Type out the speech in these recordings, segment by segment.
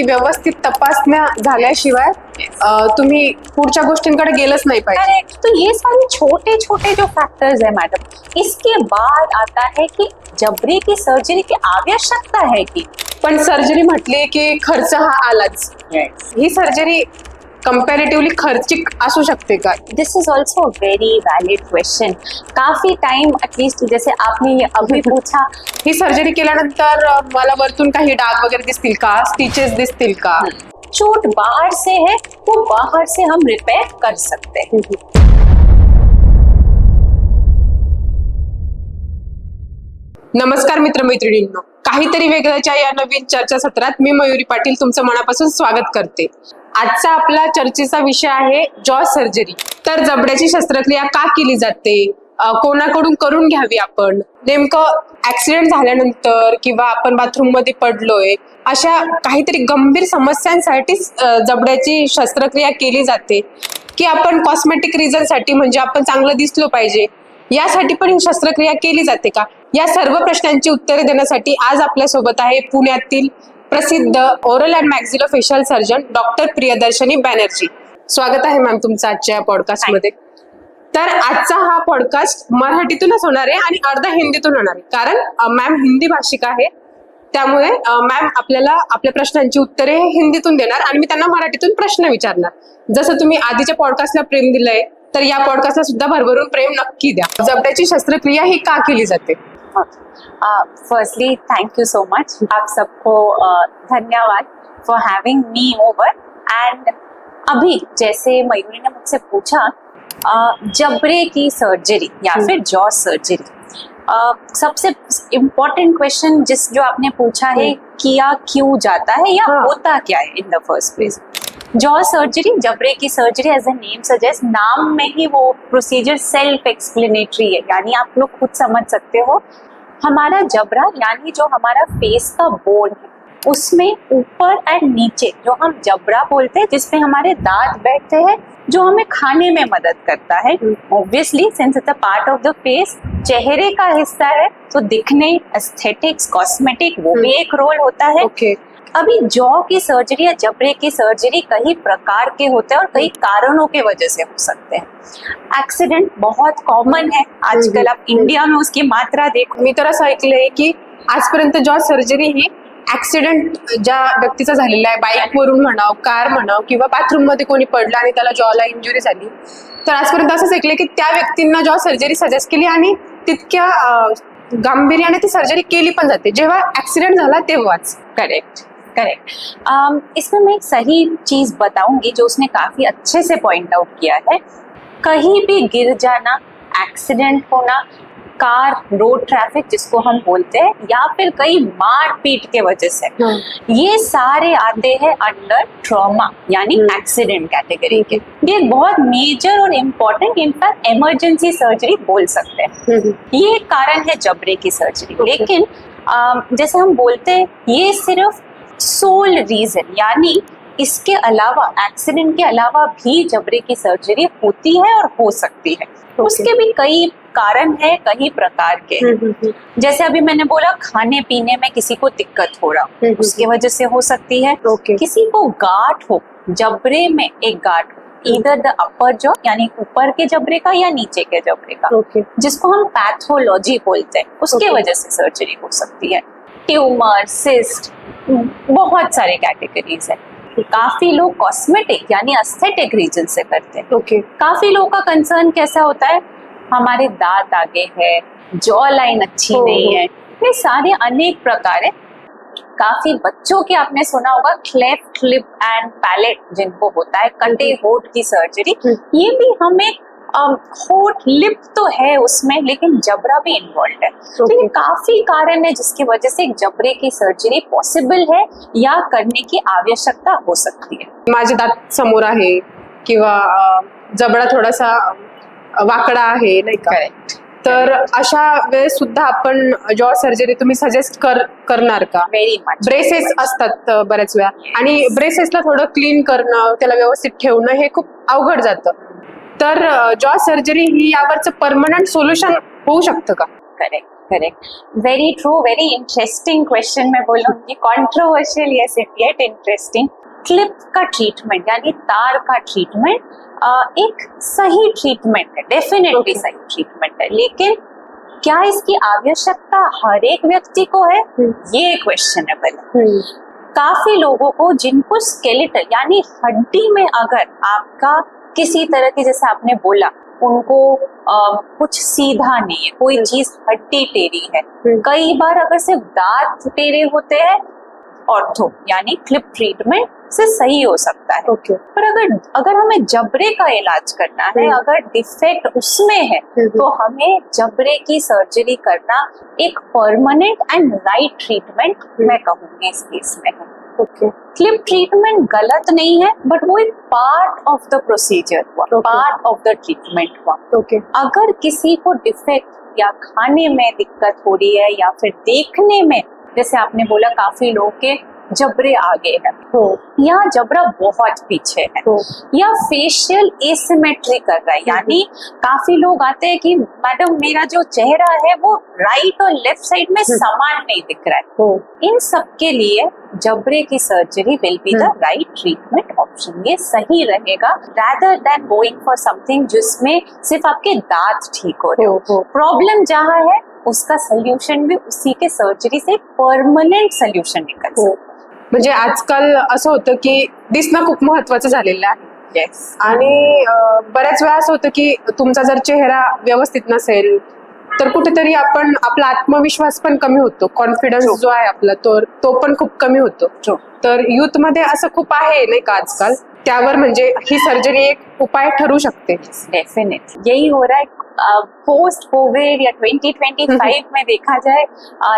की व्यवस्थित तपासण्या झाल्याशिवाय तुम्ही पुढच्या गोष्टींकडे गेलंच नाही पाहिजे. करेक्ट तो ये सारे छोटे छोटे जो फैक्टर्स है मैडम इसके बाद आता है कि जबरे की सर्जरी की आवश्यकता है कि पण सर्जरी म्हटली की खर्च हा आलाच. ही सर्जरी कम्पॅरेटिव्हली खर्चिक असू शकते का? This is also very valid question काफ़ी टाइम एटलीस्ट जैसे आपने अभी पूछा ही सर्जरी केल्यानंतर मला वरतून काही डाग वगैरे दिसतील का? स्टिचेस दिसतील का? चोट बाहर से है वो बाहर से हम रिपेयर कर सकते हैं। नमस्कार मित्रमैत्रिणींनो. काहीतरी वेगळ्याच्या या नवीन चर्चासत्रात मी मयुरी पाटील तुमचं मनापासून स्वागत करते. आजचा आपला चर्चेचा विषय आहे जॉ सर्जरी तर जबड्याची शस्त्रक्रिया का केली जाते? कोणाकडून करून घ्यावी आपण? नेमकं ऍक्सिडेंट झाल्यानंतर किंवा आपण बाथरूममध्ये पडलोय अशा काहीतरी गंभीर समस्यांसाठीच जबड्याची शस्त्रक्रिया केली जाते. की आपण कॉस्मेटिक रिझनसाठी म्हणजे आपण चांगलं दिसलो पाहिजे यासाठी पण ही शस्त्रक्रिया केली जाते का? या सर्व प्रश्नांची उत्तरे देण्यासाठी आज आपल्यासोबत आहे पुण्यातील प्रसिद्ध oral and maxillo facial surgeon doctor Priyadarshini Banerjee. स्वागत आहे मॅम तुमचं आजच्या या पॉडकास्टमध्ये. तर आजचा हा पॉडकास्ट मराठीतूनच होणार आहे आणि अर्धा हिंदीतून होणार आहे. कारण मॅम हिंदी भाषिक आहे. त्यामुळे मॅम आपल्याला आपल्या प्रश्नांची उत्तरे हिंदीतून देणार आणि मी त्यांना मराठीतून प्रश्न विचारणार. जसं तुम्ही आधीच्या पॉडकास्टला प्रेम दिलंय तर या पॉडकास्टला सुद्धा भरभरून प्रेम नक्की द्या. जबड्याची शस्त्रक्रिया ही का केली जाते? Firstly thank you so much आप सबको uh, धन्यवाद for having me over and अभी जैसे मयूरी ने मुझसे पूछा uh, जबड़े की सर्जरी या हम्म। फिर जॉ सर्जरी सबसे इम्पोर्टेंट क्वेश्चन जिस जो आपने पूछा है हम्म। किया क्यों जाता है या हाँ। होता क्या है in the first place jaw surgery जबड़े की surgery as a name suggest नाम में ही वो प्रोसीजर सेल्फ एक्सप्लेनेटरी है। यानी आप लोग खुद समझ सकते हो। हमारा जबड़ा यानी जो हमारा फेस का बोन है उसमें ऊपर एंड नीचे जो हम जबड़ा बोलते हैं जिसपे हमारे दांत बैठते हैं जो हमें खाने में मदद करता है। Obviously since it's a part of the face चेहरे का हिस्सा है तो दिखने एस्थेटिक्स कॉस्मेटिक वो भी एक रोल होता है। ओके अभी जॉ की सर्जरी या जबड़े की सर्जरी कई प्रकार के होते हैं और कई कारणों के वजह से हो सकते हैं। एक्सीडेंट बहुत कॉमन है। आजकल आप इंडिया में उसकी मात्रा देखो। मी तर असं ऐकलंय की आजपर्यंत जॉ सर्जरी ही ऍक्सिडेंट ज्या व्यक्तीचा झालेला आहे बाईक वरून म्हणाव कार म्हणाव किंवा बाथरूम मध्ये कोणी पडलं आणि त्याला जॉला इंजुरी झाली तर आजपर्यंत असंच ऐकलंय की त्या व्यक्तींना जॉ सर्जरी सजेस्ट केली आणि तितक्या अं, गांभीर्याने ती सर्जरी केली पण जाते. जेव्हा ऍक्सिडेंट झाला तेव्हाच. करेक्ट करेक्ट um, इसमें मैं एक सही चीज़ बताऊँगी जो उसने काफ़ी अच्छे से पॉइंट आउट किया है। कहीं भी गिर जाना एक्सीडेंट होना कार रोड ट्रैफ़िक जिसको हम बोलते हैं या फिर कई मार पीट के वजह से ये सारे आते हैं अंडर ट्रॉमा यानी हम्म। एक्सीडेंट कैटेगरी के। ये एक बहुत मेजर और इम्पोर्टेंट इनफैक्ट इमरजेंसी सर्जरी बोल सकते हैं। ये एक कारण है जबरे की सर्जरी. लेकिन जैसे हम बोलते हैं ये सिर्फ़ सोल रीजन यानी इसके अलावा एक्सीडेंट के अलावा भी जबरे की सर्जरी होती है और हो सकती है। Okay. उसके भी कई कारण है कई प्रकार के जैसे अभी मैंने बोला खाने पीने में किसी को दिक्कत हो रहा हम्म, उसके वजह से हो सकती है। ओके किसी को गांठ हो जबड़े में एक गांठ हो इधर द अपर जो यानी ऊपर के जबरे का या नीचे के जबरे का ओके जिसको हम पैथोलॉजी बोलते हैं उसके Okay. वजह से सर्जरी हो सकती है। ट्यूमर सिस्ट बहुत सारे कैटेगरीज है। काफ़ी लोग कॉस्मेटिक यानी एस्थेटिक रीजन से करते हैं। ओके काफ़ी लोगों का कंसर्न कैसा होता है? हमारे दांत आगे है जॉ लाइन अच्छी हो, नहीं है। ये सारे अनेक प्रकार है। काफ़ी बच्चों के आपने सुना होगा क्लेफ्ट लिप एंड पैलेट जिनको होता है कटे होठ की सर्जरी। ये भी हमें अम, होठ लिप तो है उसमें लेकिन जबड़ा भी इन्वॉल्व है। तो ये काफी कारण है जिसकी वजह से एक जबड़े की सर्जरी पॉसिबल है या करने की आवश्यकता हो सकती है। माझे दात समोर आहे किंवा जबडा थोडासा वाकडा आहे नाही का? तर अशा वेळेस सुद्धा आपण जॉ सर्जरी तुम्ही सजेस्ट कर करणार का? व्हेरी मच ब्रेसेस असतात बऱ्याच वेळा. आणि ब्रेसेसला थोडं क्लीन करणं त्याला व्यवस्थित ठेवणं हे खूप अवघड जातं. तर जॉ सर्जरी ही यावरचं परमनंट सोल्युशन होऊ शकतं का? Correct correct very true very interesting question मैं बोलूँगी controversial yes it yet interesting clip का ट्रीटमेंट यानी तार का ट्रीटमेंट एक सही ट्रीटमेंट है डेफिनेटली. सही ट्रीटमेंट है. लेकिन क्या इसकी आवश्यकता हर एक व्यक्ति को है? हम्म। ये क्वेश्चनेबल है. काफ़ी लोगों को जिनको स्केलेटल यानी हड्डी में अगर आपका किसी तरह की जैसे आपने बोला उनको अ, कुछ सीधा नहीं है कोई चीज़ हड्डी टेढ़ी है। कई बार अगर सिर्फ़ दांत टेढ़े होते हैं ऑर्थो यानी क्लिप ट्रीटमेंट से सही हो सकता है ओके पर अगर अगर हमें जबरे का इलाज करना है। अगर डिफेक्ट उसमें है। तो हमें जबरे की सर्जरी करना एक परमानेंट एंड राइट ट्रीटमेंट मैं कहूँगी इस केस में है ओके। क्लिप ट्रीटमेंट गलत नहीं है बट वो एक पार्ट ऑफ़ द प्रोसीजर हुआ पार्ट ऑफ़ द ट्रीटमेंट हुआ। ओके अगर किसी को डिफेक्ट या खाने में दिक्कत हो रही है या फिर देखने में जैसे आपने बोला काफ़ी लोग के जबड़े आगे है। हो या जबड़ा बहुत पीछे है। या फेशियल एसिमेट्री कर रहा है। यानी काफ़ी लोग आते हैं कि मैडम मेरा जो चेहरा है वो राइट और लेफ़्ट साइड में समान नहीं दिख रहा है। हो इन सब के लिए जबरे की surgery will be the hmm. Right treatment option ये सही रहेगा। Rather than going for something जिसमें सिर्फ़ आपके दांत ठीक हो रहे हो। प्रॉब्लम जहाँ है उसका सोल्यूशन भी उसी के सर्जरी से परमानेंट सोल्यूशन निकल हो। म्हणजे आजकाल असं होतं की दिसणं खूप महत्वाचं झालेलं आहे. येस आणि बऱ्याच वेळा असं होतं की तुमचा जर चेहरा व्यवस्थित नसेल तर कुठेतरी आपण आपला आत्मविश्वास पण कमी होतो. कॉन्फिडन्स. जो आहे आपला तो तो पण खूप कमी होतो. तर युथमध्ये असं खूप आहे नाही का आजकाल? त्यावर म्हणजे ही सर्जरी एक उपाय ठरू शकते. डेफिनेट यही हो रहा है पोस्ट कोविड या 2025 में देखा जाए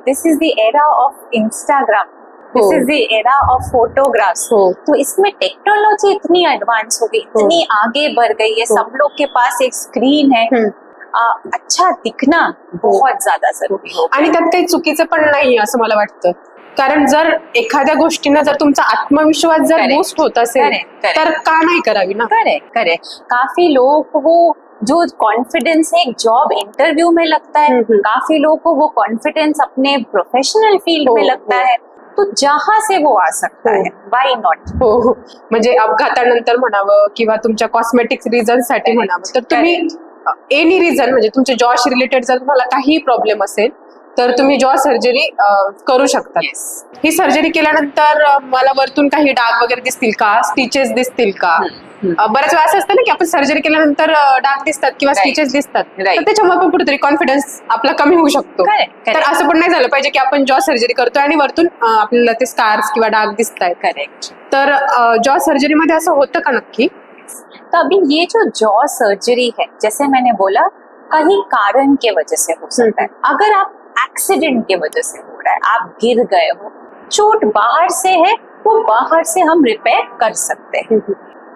this is the era of Instagram this is the era of photographs हो तो इसमें टेक्नोलॉजी इतनी एडवांस हो गई इतनी आगे बढ़ गई है सब लोग के पास एक स्क्रीन है। हम्म. अ, अच्छा दिखना बहुत ज़्यादा ज़रूरी हो आणि त्यात काही चुकीचं पण नाही असं मला वाटतं. कारण जर एखाद्या गोष्टीनं जर तुमचा आत्मविश्वास जर बूस्ट होत असेल. तर का नाही करावी ना? करे करे काफ़ी लोगों को वो जो कॉन्फिडेंस है एक जॉब इंटरव्यू में लगता है। हम्म, हम्म। काफ़ी लोगों को वो कॉन्फिडेंस अपने प्रोफेशनल फ़ील्ड में लगता हो. तो जहां से वो आ सकता हो. है? वाई नॉट हो हो. म्हणजे अपघातानंतर म्हणावं किंवा तुमच्या कॉस्मेटिक्स रिझनसाठी. म्हणावं. तर तुम्ही एनी रिझन म्हणजे तुमच्या जॉश रिलेटेड जर तुम्हाला काही प्रॉब्लेम असेल तर तुम्ही जॉ सर्जरी करू शकता. येस ही सर्जरी केल्यानंतर मला वरतून काही डाग वगैरे दिसतील का? स्टिचेस दिसतील का? अं, बऱ्याच वेळा असं असतं ना की आपण सर्जरी केल्यानंतर डाग दिसतात किंवा Right. स्टिचेस दिसतात. Right. त्याच्यामुळे पण कुठेतरी कॉन्फिडन्स आपला कमी होऊ शकतो. करेक्ट तर असं पण नाही झालं पाहिजे की आपण जॉ सर्जरी करतोय आणि वरतून अं, आपल्याला ते स्टार्स किंवा डाग दिसत आहेत करेक्ट तर जॉ सर्जरीमध्ये असं होतं का नक्की? तो अभी ये जो जॉ सर्जरी है जैसे मैंने बोला कहीं कारण के वजह से हो सकता है। अगर आप एक्सीडेंट के वजह से हो रहा है आप गिर गए हो चोट बाहर से है वो बाहर से हम रिपेयर कर सकते हैं।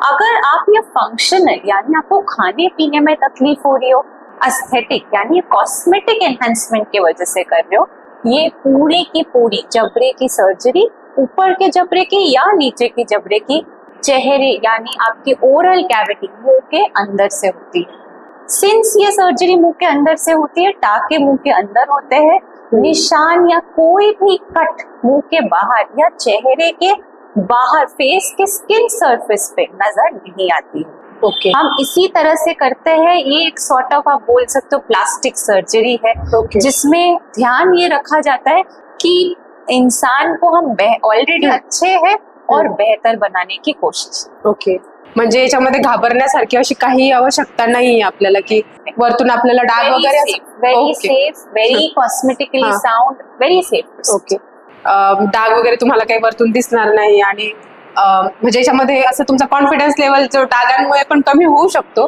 अगर आप ये फंक्शनल यानी आपको खाने पीने में तकलीफ़ हो रही हो अस्थेटिक यानी कॉस्मेटिक एनहेंसमेंट की वजह से कर रहे हो, ये पूरी की पूरी जबड़े की सर्जरी ऊपर के जबड़े की या नीचे की जबड़े की चेहरे, यानी आपके ओरल कैविटी मुँह के अंदर से होती है। सिंस ये सर्जरी मुँह के अंदर से होती है, टाके मुँह के अंदर होते हैं, निशान या कोई भी कट मुँह के बाहर या चेहरे के बाहर फेस के स्किन सरफेस पे नज़र नहीं आती। है ओके हम इसी तरह से करते हैं ये एक सॉर्ट ऑफ़ आप बोल सकते हो प्लास्टिक सर्जरी है ओके जिसमें ध्यान ये रखा जाता है कि इंसान को हम ऑलरेडी हम्म. अच्छे हैं और हम्म. बेहतर बनाने की कोशिश। ओके म्हणजे याच्यामध्ये घाबरण्यासारखी अशी काही आवश्यकता नाहीये आपल्याला की वरतून आपल्याला डाग वगैरे okay. Safe very cosmetically. Sound very safe okay डाग वगैरे तुम्हाला काही वरतून दिसणार नाही आणि म्हणजे याच्यामध्ये असं तुमचा कॉन्फिडन्स लेवल जो डागांमुळे पण कमी होऊ शकतो.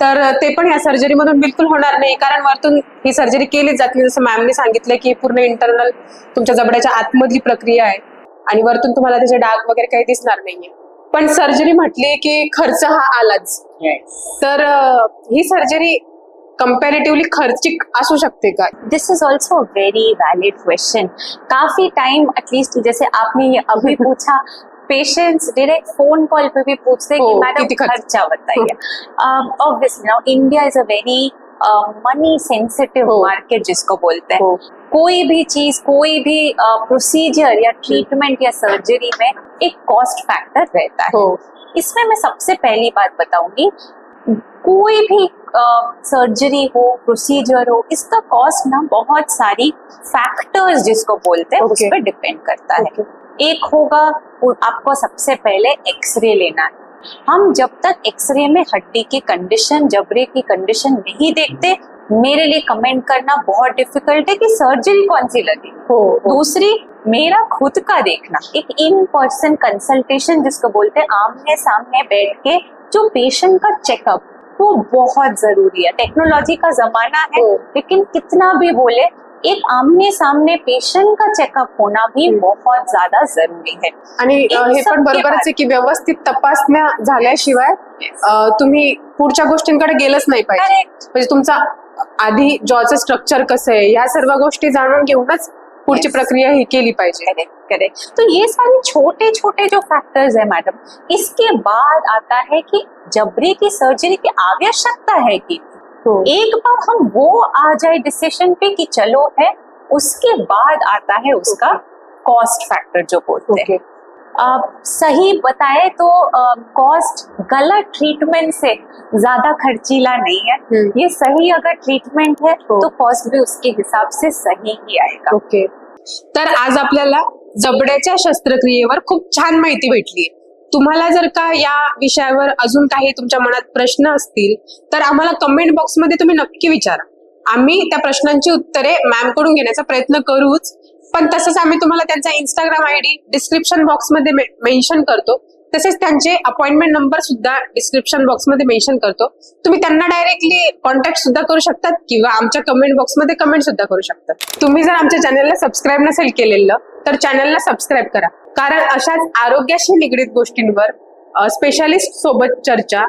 तर ते पण या सर्जरीमधून बिलकुल होणार नाही. कारण वरतून ही सर्जरी केलीच जात नाही. जसं मॅमने सांगितलं की पूर्ण इंटरनल तुमच्या जबड्याच्या आतमधली प्रक्रिया आहे आणि वरतून तुम्हाला त्याचे डाग वगैरे काही दिसणार नाहीये. पण सर्जरी म्हटली की खर्च हा आलाच. तर ही सर्जरी कम्पॅरेटिव्हली खर्चिक असू शकते का? This is also very valid question काफ़ी टाइम एटलीस्ट जैसे आपने ये अभी पूछा पेशेंट्स डायरेक्ट फ़ोन कॉल पे भी पूछते हैं कि मैडम खर्चा? बताइए? Obviously now India is a very money sensitive market जिसको बोलते हैं. कोई भी चीज़ कोई भी प्रोसीजर या ट्रीटमेंट या सर्जरी में एक कॉस्ट फैक्टर रहता है। हो। इसमें मैं सबसे पहली बात बताऊँगी कोई भी सर्जरी हो प्रोसीजर हो इसका कॉस्ट ना बहुत सारी फैक्टर्स जिसको बोलते हैं okay. उस पर डिपेंड करता okay. है एक होगा आपको सबसे पहले एक्सरे लेना है। हम जब तक एक्सरे में हड्डी की कंडीशन जबरे की कंडीशन नहीं देखते मेरे लिए कमेंट करना बहुत डिफ़िकल्ट है कि सर्जरी कौन सी लगी। हो हो। दूसरी मेरा खुद का देखना। एक इन पर्सन कंसल्टेशन जिसको बोलते हैं आमने सामने बैठ के जो पेशेंट का चेकअप वो बहुत जरूरी है। टेक्नोलॉजी का जमाना है हो. लेकिन कितना भी बोले एक आमने सामने पेशेंट का चेकअप होना भी बहुत ज्यादा जरुरी है। आणि हे पण बरोबरच बाद- आहे की व्यवस्थित तपासण्या झाल्याशिवाय तुम्ही पुढच्या गोष्टींकडे गेलंच नाही पाहिजे. म्हणजे तुमचा आधी जॉचं स्ट्रक्चर कसं आहे या सर्व गोष्टी जाणून घेऊनच पुढची प्रक्रिया ही केली पाहिजे. करेक्ट तो ये सारे छोटे छोटे जो फैक्टर्स है मैडम इसके बाद आता है कि जबरे की सर्जरी की आवश्यकता है कि हो. एक बार हम वो आ जाए डिसीशन पे कि चलो है उसके बाद आता है उसका कॉस्ट फैक्टर जो बोलते हैं। सही बताए तो कॉस्ट गलत ट्रीटमेंट से ज्यादा खर्चीला नहीं है. ये सही अगर ट्रीटमेंट है हो. तो कॉस्ट भी उसके हिसाब से सही ही आएगा। ओके तर आज आपल्याला जबड्याच्या शस्त्रक्रियेवर खूप छान माहिती भेटली तुम्हाला जर का या विषयावर अजून काही तुमच्या मनात प्रश्न असतील तर आम्हाला कमेंट बॉक्समध्ये तुम्ही नक्की विचारा. आम्ही त्या प्रश्नांची उत्तरे मॅमकडून घेण्याचा प्रयत्न करूच. पण तसंच आम्ही तुम्हाला त्यांचा इंस्टाग्राम आय डी डिस्क्रिप्शन बॉक्समध्ये मेन्शन करतो. तसेच त्यांचे अपॉइंटमेंट नंबर सुद्धा डिस्क्रिप्शन बॉक्समध्ये मेन्शन करतो. तुम्ही त्यांना डायरेक्टली कॉन्टॅक्ट सुद्धा करू शकतात किंवा आमच्या कमेंट बॉक्समध्ये कमेंट सुद्धा करू शकतात तुम्ही जर आमच्या चॅनलला सबस्क्राईब नसेल केलेलं तर चॅनलला सबस्क्राईब करा. कारण अशाच आरोग्याशी निगडीत गोष्टींवर स्पेशालिस्ट सोबत चर्चा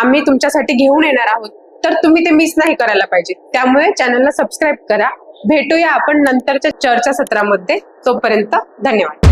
आम्ही तुमच्यासाठी घेऊन येणार आहोत. तर तुम्ही ते मिस नाही करायला पाहिजे. त्यामुळे चॅनलला सबस्क्राईब करा. भेटूया आपण नंतरच्या चर्चा सत्रामध्ये तोपर्यंत धन्यवाद.